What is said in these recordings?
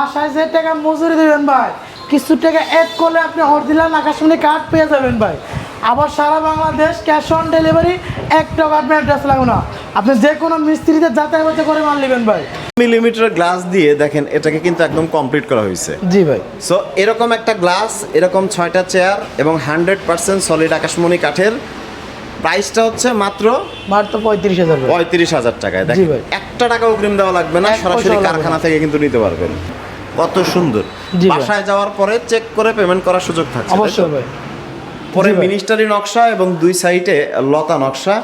বাসায় যে টাকা মজুরি দেবেন ভাই কিছু টাকা অ্যাড করলে আপনি অরিজিনাল আকাশমণি কার্ড পেয়ে যাবেন ভাই। আবার সারা বাংলাদেশ ক্যাশ অন ডেলিভারি এক টাকা আপনার অ্যাড্রেস লাগবে না। আপনি যে কোনো মিস্ত্রিতে যাতায়াত করে মাল নেবেন ভাই। মিলিমিটার গ্লাস দিয়ে দেখেন এটাকে কিন্তু একদম কমপ্লিট করা হয়েছে। জি ভাই। সো এরকম একটা গ্লাস এরকম ছয়টা চেয়ার এবং হান্ড্রেড পার্সেন্ট সলিড আকাশমণি কাঠের প্রাইসটা হচ্ছে মাত্র মাত্র পঁয়ত্রিশ হাজার পঁয়ত্রিশ হাজার টাকায়। দেখেন একটা টাকা অগ্রিম দেওয়া লাগবে না সরাসরি কারখানা থেকে কিন্তু নিতে পারবেন। কত সুন্দর। বাসায় যাওয়ার পরে চেক করে পেমেন্ট করার সুযোগ থাকছে অবশ্যই ভাই। পরে মিনিস্টারি নকশা এবং দুই সাইডে লতা নকশা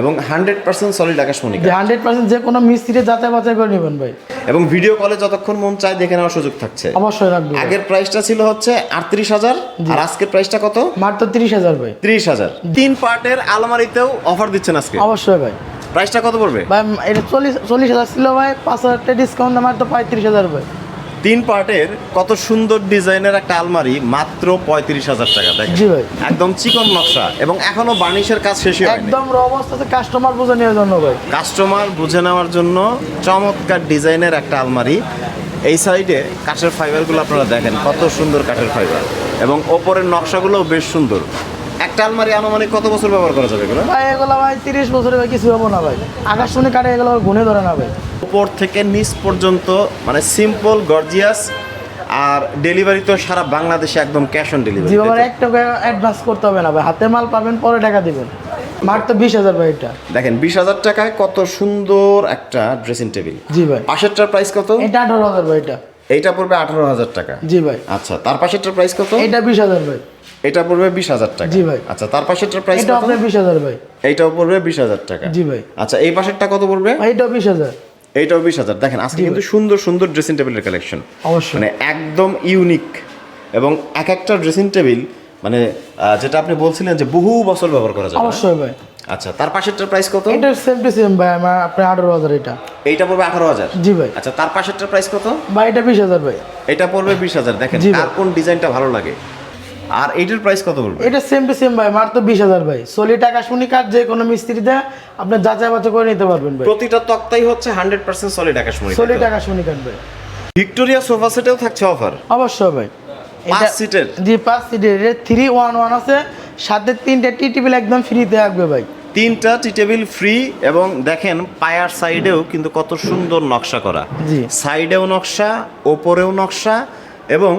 এবং হান্ড্রেড পার্সেন্ট সলিড আকাশমণি। হান্ড্রেড পার্সেন্ট যে কোনো মিস্ত্রিতে যাতায়াত বাতায়াত করে নেবেন ভাই। এবং ভিডিও কলে যতক্ষণ মন চায় দেখে নেওয়ার সুযোগ থাকছে। অবশ্যই রাখবেন আগের প্রাইসটা ছিল হচ্ছে আটত্রিশ হাজার আর আজকের প্রাইসটা কত? মাত্র তিরিশ হাজার ভাই। ত্রিশ হাজার। তিন পার্টের আলমারিতেও অফার দিচ্ছেন আজকে। অবশ্যই ভাই। প্রাইসটা কত পড়বে? ভাই এটা চল্লিশ চল্লিশ হাজার ছিল ভাই পাঁচ হাজার টাকা ডিসকাউন্ট মাত্র পঁয়ত্রিশ হাজার ভাই। তিন পার্টের কত সুন্দর ডিজাইনের একটা আলমারি মাত্র পঁয়ত্রিশ হাজার টাকা দেখেন। জি ভাই। একদম চিকন নকশা এবং এখনও বার্নিশের কাজ শেষই হয়নি। একদম র অবস্থাতে কাস্টমার বুঝে নেওয়ার জন্য ভাই। কাস্টমার বুঝে নেওয়ার জন্য চমৎকার ডিজাইনের একটা আলমারি। এই সাইডে কাঠের ফাইবারগুলো আপনারা দেখেন কত সুন্দর কাঠের ফাইবার এবং ওপরের নকশাগুলোও বেশ সুন্দর। একটা আলমারি আনুমানিক কত বছর ব্যবহার করা যাবে এগুলো? ভাই এগুলো ভাই তিরিশ বছরে ভাই কিছু হব না ভাই। আকাশমণি কাটে এগুলো গুনে ধরে না ভাই। উপর থেকে নিচ পর্যন্ত মানে সিম্পল গর্জিয়াস আর ডেলিভারি তো সারা বাংলাদেশে একদম ক্যাশ অন জি ডেলিভারি বাবার এক টাকা অ্যাডভান্স করতে হবে না ভাই। হাতে মাল পাবেন পরে টাকা দিবেন। মাত্র বিশ হাজার ভাই এটা। দেখেন বিশ হাজার টাকায় কত সুন্দর একটা ড্রেসিং টেবিল জি ভাই। পাশেরটার প্রাইস কত? এটা আঠারো হাজার ভাই এটা। এইটা পড়বে আঠারো হাজার টাকা। জি ভাই। আচ্ছা তার পাশেরটার প্রাইস কত? এটা বিশ হাজার ভাই। এটা পড়বে বিশ হাজার টাকা। জি ভাই। আচ্ছা তার পাশেরটার প্রাইস এটা আপনার বিশ হাজার ভাই। এইটাও পড়বে বিশ হাজার টাকা। জি ভাই। আচ্ছা এই পাশেরটা কত পড়বে? ভাই এটাও বিশ হাজার। এইটাও বিশ হাজার। দেখেন আজকে কিন্তু সুন্দর সুন্দর ড্রেসিং টেবিলের কালেকশন অবশ্যই। মানে একদম ইউনিক এবং এক একটা ড্রেসিং টেবিল মানে যেটা আপনি বলছিলেন যে বহু বছর ব্যবহার করা যাবে অবশ্যই ভাই। আচ্ছা তার পাশেরটার প্রাইস কত? এটা সেম টু সেম ভাই আমার আপনার আঠারো হাজার এটা। এইটা পড়বে আঠারো হাজার? জি ভাই। আচ্ছা তার পাশেরটার প্রাইস কত? ভাই এটা বিশ হাজার ভাই। এটা পড়বে বিশ হাজার। দেখেন ভাই। কোন ডিজাইনটা ভালো লাগে? আর এইটার প্রাইস কত বলব এটা সেম টু সেম ভাই মাত্র বিশ হাজার ভাই। সলিড টাকা শুনি কাঠ যে কোনো মিস্ত্রিতে আপনি যাচাই বাছাই করে নিতে পারবেন ভাই। প্রতিটা তক্তাই হচ্ছে হান্ড্রেড পার্সেন্ট টাকা শুনি সলিড টাকা শুনি কাঠ ভাই। ভিক্টোরিয়া সোফা সেটেও থাকছে অফার অবশ্যই ভাই। পাঁচ সিটের জি পাঁচ সিটের থ্রি ওয়ান ওয়ান আছে। সাথে তিনটে টি টেবিল একদম ফ্রিতে থাকবে ভাই। তিনটা টি টেবিল ফ্রি এবং দেখেন পায়ার সাইডেও কিন্তু কত সুন্দর নকশা করা। জি। সাইডেও নকশা ওপরেও নকশা এবং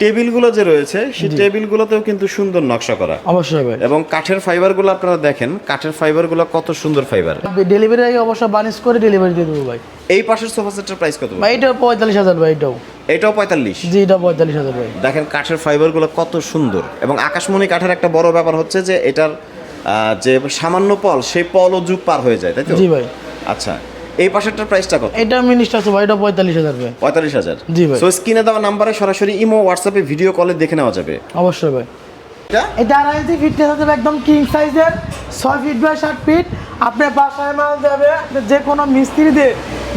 টেবিলগুলো যে রয়েছে সেই টেবিলগুলোতেও কিন্তু সুন্দর নকশা করা। অবশ্যই ভাই। এবং কাঠের ফাইবারগুলো আপনারা দেখেন কাঠের ফাইবারগুলো কত সুন্দর ফাইবার। ডেলিভারি আগে অবশ্যই বানিশ করে ডেলিভারি দিয়ে দেবো ভাই। এই পাশের সোফা সেটের প্রাইস কত ভাই এটাও পঁয়তাল্লিশ হাজার ভাই এটাও। এটাও পঁয়তাল্লিশ? জি এটা পঁয়তাল্লিশ হাজার ভাই। দেখেন কাঠের ফাইবারগুলো কত সুন্দর। এবং আকাশমণি কাঠের একটা বড় ব্যাপার হচ্ছে যে এটার যে সামান্য পল সেই পলও যুগ পার হয়ে যায় তাই তো? জি ভাই। আচ্ছা এই পাশেরটার প্রাইসটা কত? এটা মিনিস্টার আছে ভাই এটা পঁয়তাল্লিশ হাজার ভাই। পঁয়তাল্লিশ হাজার? জি ভাই। সো স্ক্রিনে দেওয়া নাম্বারে সরাসরি ইমো হোয়াটসঅ্যাপে ভিডিও কলে দেখে নেওয়া যাবে। অবশ্যই ভাই। এটা? এটা আড়াই ইঞ্চি ফিটনেস আছে একদম কিং সাইজের ছয় ফিট বাই ষাট ফিট আপনার বাসায় মাল যাবে আপনি যে কোনো মিস্ত্রি দিয়ে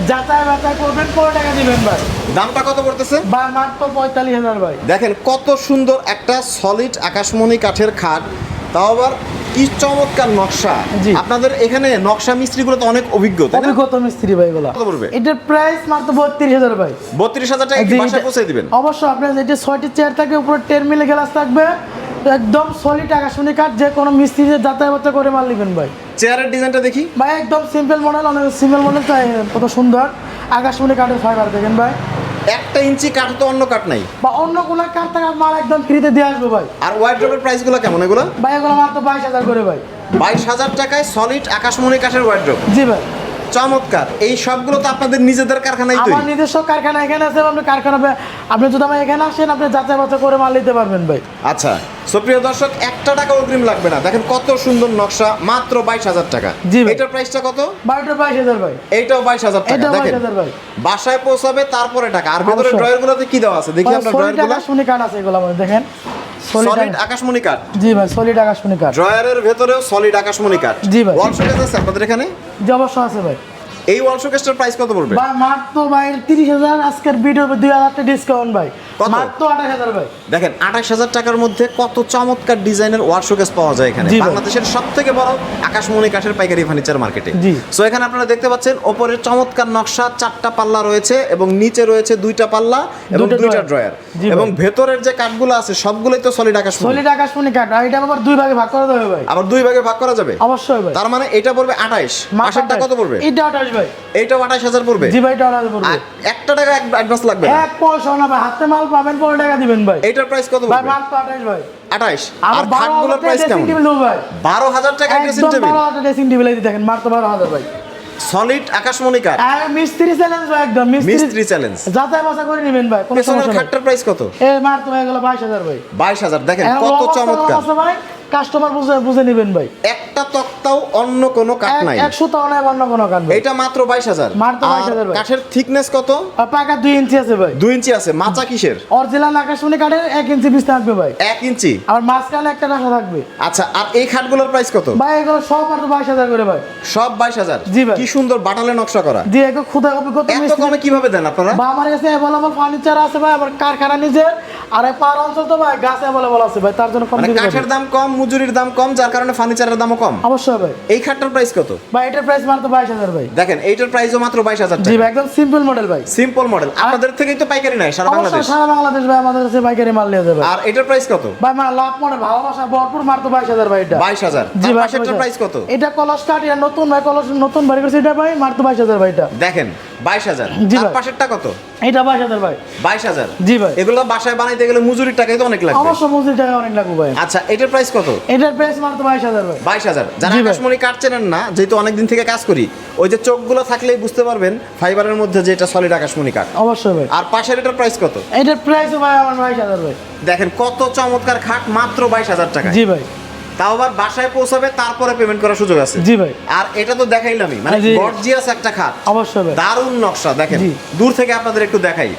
যাচাই বাছাই করবেন পরে টাকা দিবেন ভাই। দামটা কত পড়তেছে? বা মাত্র পঁয়তাল্লিশ হাজার ভাই। দেখেন কত সুন্দর একটা সলিড আকাশমণি কাঠের খাট। তাও আবার কি চমৎকার নকশা। আপনাদের এখানে নকশা মিস্ত্রিগুলো তো অনেক অভিজ্ঞ তাই না? অভিজ্ঞতা মিস্ত্রি ভাই এগুলো। কত পড়বে? এটার প্রাইস মাত্র বত্রিশ হাজার ভাই। বত্রিশ হাজার টাকা কি এটা- পৌঁছে দিবেন? অবশ্যই আপনার যেটা ছয়টি চেয়ার থাকে উপরে টেন মিলে গ্লাস থাকবে। একদম সলিড আকাশমণি কাঠ যে কোনো মিস্ত্রি দিয়ে যাতায়াত করে মাল নেবেন ভাই। চেয়ারের ডিজাইনটা দেখি। ভাই একদম সিম্পল মডেল অনেক সিম্পল মডেল চাই কত সুন্দর। আকাশমণি কাঠের ফাইবার দেখেন ভাই। একটা ইঞ্চি কাঠ তো অন্য কাঠ নাই। বা অন্য কোনো কাঠ থাকা মাল একদম ফ্রিতে দিয়ে আসব ভাই। আর ওয়াইড্রোবের প্রাইসগুলো কেমন? এগুলো? ভাই এগুলো মাত্র বাইশ হাজার করে ভাই। বাইশ হাজার টাকায় সলিড আকাশমণি কাঠের ওয়াইড্রোব জি ভাই। চমৎকার। এই সবগুলো তো আপনাদের নিজেদের কারখানায় আমার নিজস্ব কারখানা এখানে আছে আপনি কারখানা আপনি যদি আমার এখানে আসেন আপনি যাচাই বাছাই করে মাল নিতে পারবেন ভাই। আচ্ছা সুপ্রিয় দর্শক একটা টাকা অগ্রিম লাগবে না। দেখেন কত সুন্দর নকশা মাত্র বাইশ হাজার টাকা। জি। এটার প্রাইসটা কত? বারোটা বাইশ হাজার ভাই। এইটাও বাইশ হাজার টাকা। দেখেন বাসায় পৌঁছাবে তারপরে টাকা। আর ভেতরে। ড্রয়ার গুলোতে কি দেওয়া আছে? দেখি আমরা ড্রয়ারগুলো আকাশমণি কাঠ আছে এগুলো দেখেন। সলিড আকাশমণি কাঠ। জি ভাই সলিড আকাশমণি কাঠ। ড্রয়ারের ভেতরেও সলিড আকাশমণি কাঠ। জি ভাই। ওয়াল শোকেস আছে আপনাদের এখানে? জি অবশ্য আছে ভাই। এই ওয়াল শোকেসটার প্রাইস কত পড়বে? ভাই মাত্র ভাই তিরিশ হাজার আজকের ভিডিও দুই হাজার টাকা ডিসকাউন্ট ভাই। কত? মাত্র আঠাশ হাজার ভাই। দেখেন আঠাশ হাজার টাকার মধ্যে কত চমৎকার ডিজাইনের ওয়াল শোকেস পাওয়া যায় এখানে। বাংলাদেশের সব থেকে বড় আকাশমণি কাঠের পাইকারি ফার্নিচার মার্কেটে। সো এখানে আপনারা দেখতে পাচ্ছেন ওপরে চমৎকার নকশা চারটা পাল্লা রয়েছে এবং নিচে রয়েছে দুইটা পাল্লা এবং দুইটা ড্রয়ার এবং ভেতরের যে কাঠগুলো আছে সবগুলোই তো সলিড আকাশমণি। সলিড আকাশমণি কাঠ আর এটা আবার দুই ভাগে ভাগ করা দেবে ভাই। আবার দুই ভাগে ভাগ করা যাবে? অবশ্যই ভাই। তার মানে এটা পড়বে আঠাইশ পাশেরটা কত পড়বে? এটা আঠাশ ভাই। এইটাও হাজার পড়বে? জি ভাই এটা আঠাশ পড়বে। একটা টাকা অ্যাডভান্স লাগবে এক পয়সা না ভাই হাতে মাল পাবেন পনেরো টাকা দিবেন ভাই। এইটার প্রাইস কত ভাই মাত্র আঠাশ ভাই। আঠাইশ আর খাটগুলোর প্রাইস কেমন? বারো হাজার টাকা ড্রেসিং টেবিল বারো হাজার ড্রেসিং টেবিল দেখেন মাত্র বারো হাজার ভাই। সলিড আকাশমণি কাঠ আর মিস্ত্রি চ্যালেঞ্জ ভাই একদম মিস্ত্রি চ্যালেঞ্জ যাচাই বাসা করে নেবেন ভাই কোনো সমস্যা খাটটার প্রাইস কত? এই মাত্র হয়ে গেল বাইশ হাজার ভাই। বাইশ হাজার। দেখেন এখন কত চমৎকার। ভাই কাস্টমার বুঝে বুঝে নেবেন ভাই। একটা তক্তাও অন্য কোনো কাঠ নাই। নাই অন্য কোনো কাঠ এটা মাত্র বাইশ হাজার। মাত্র 22,000 কাঠের থিকনেস কত? পাকা দুই ইঞ্চি আছে ভাই। দুই ইঞ্চি আছে। মাচা কিসের? অরিজিনাল আকাশমণি কাঠের এক ইঞ্চি পিস থাকবে ভাই। এক ইঞ্চি? আর মাঝখানে একটা রাখা থাকবে। আচ্ছা আর এই খাটগুলোর প্রাইস কত? ভাই এগুলো সব মাত্র বাইশ হাজার করে ভাই। সব বাইশ হাজার? জি ভাই। কি সুন্দর বাটালে নকশা করা। যে এগুলো ক্ষুদা অভিজ্ঞতা এত কমে কীভাবে দেন আপনারা? বা আমার কাছে অ্যাভেলেবল ফার্নিচার আছে ভাই আমার কারখানা নিজের। আর এই পার অঞ্চল তো ভাই গাছ অ্যাভেলেবল আছে ভাই তার জন্য কম মানে। কাঠের দাম কম মজুরির দাম কম যার কারণে ফার্নিচারের দামও কম? অবশ্যই। ভাই এই খাটটার প্রাইস কত? ভাই এটার প্রাইস মাত্র বাইশ হাজার ভাই। দেখেন এইটার প্রাইসও মাত্র 22000 টাকা। জি ভাই একদম সিম্পল মডেল ভাই। সিম্পল মডেল আপনাদের থেকেই তো পাইকারি নাই সারা বাংলাদেশ। সারা বাংলাদেশ ভাই আমাদের কাছে পাইকারি মাল নিয়ে যাবে। আর এটার প্রাইস কত? ভাই মানে লাভ মডেল ভালোবাসা ভরপুর মাত্র বাইশ হাজার ভাই এটা। বাইশ হাজার। জি ভাই এটার প্রাইস কত? এটা কলস কাট নতুন ভাই কলস নতুন বাড়ি করছে এটা ভাই মাত্র বাইশ হাজার ভাই এটা। দেখেন বাইশ হাজার। জি ভাই। পাশেরটা কত? এটা বাইশ হাজার ভাই। বাইশ হাজার। জি ভাই। এগুলো বাসায় বানাইতে গেলে মজুরির টাকাই তো অনেক লাগবে। অবশ্য মজুরি টাকা অনেক লাগবে ভাই। আচ্ছা এটার প্রাইস কত? এটার প্রাইস মাত্র বাইশ হাজার ভাই। বাইশ হাজার। যারা। আকাশমণি চেনেন না যেহেতু অনেকদিন থেকে কাজ করি ওই যে চোখগুলো থাকলেই বুঝতে পারবেন ফাইবারের মধ্যে যে এটা সলিড আকাশমণি কাঠ। অবশ্যই ভাই। আর পাশের এটার প্রাইস কত? এটার প্রাইস ভাই আমার বাইশ হাজার ভাই। দেখেন কত চমৎকার খাট মাত্র বাইশ হাজার টাকা জি ভাই। তাও আবার বাসায় পৌঁছাবে তারপরে পেমেন্ট করার সুযোগ আছে। জি ভাই। আর এটা তো দেখাইলামই মানে। গর্জিয়াস একটা খাট। অবশ্যই দারুণ নকশা দেখেন। দূর থেকে আপনাদের একটু দেখাই।